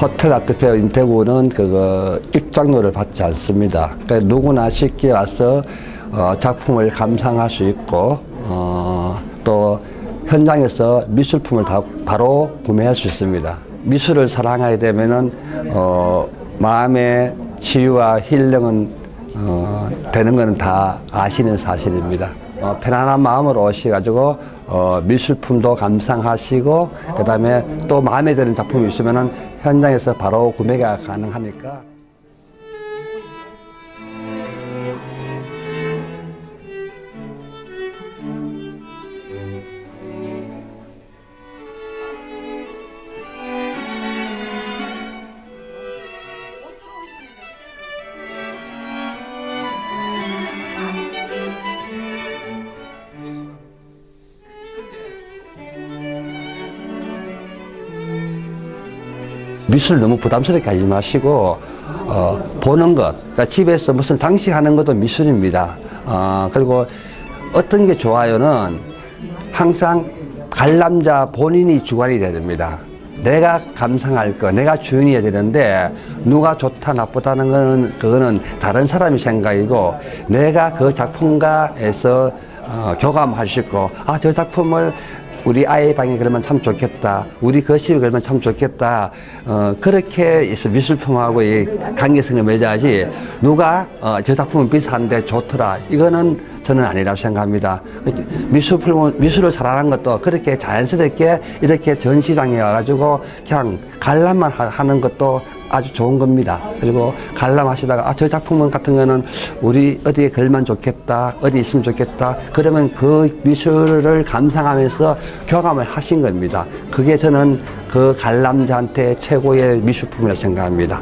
호텔 아트페어 인태구는 그거 입장료를 받지 않습니다. 그러니까 누구나 쉽게 와서 어, 작품을 감상할 수 있고 어, 또 현장에서 미술품을 다 바로 구매할 수 있습니다. 미술을 사랑하게 되면은 어, 마음의 치유와 힐링은 어, 되는 것은 다 아시는 사실입니다. 어, 편안한 마음으로 오셔가지고 어, 미술품도 감상하시고 그다음에 또 마음에 드는 작품이 있으면은 현장에서 바로 구매가 가능하니까. 미술 너무 부담스럽게 하지 마시고 어, 보는 것, 그러니까 집에서 무슨 장식하는 것도 미술입니다. 어, 그리고 어떤 게 좋아요는 항상 관람자 본인이 주관이 돼야 됩니다. 내가 감상할 거, 내가 주인이어야 되는데 누가 좋다 나쁘다는 거는 그거는 다른 사람의 생각이고 내가 그 작품가에서 어, 교감할 수 있고 아 저 작품을 우리 아이 방에 그러면 참 좋겠다. 우리 거실에 그러면 참 좋겠다. 어, 그렇게 해서 미술품하고 이 관계성을 맺어야지 누가 어, 저 작품은 비싼데 좋더라. 이거는 저는 아니라고 생각합니다. 미술품, 미술을 사랑하는 것도 그렇게 자연스럽게 이렇게 전시장에 와가지고 그냥 관람만 하- 하는 것도 아주 좋은 겁니다. 그리고 관람하시다가 아, 저 작품 같은 거는 우리 어디에 걸면 좋겠다, 어디 있으면 좋겠다. 그러면 그 미술을 감상하면서 교감을 하신 겁니다. 그게 저는 그 관람자한테 최고의 미술품이라고 생각합니다.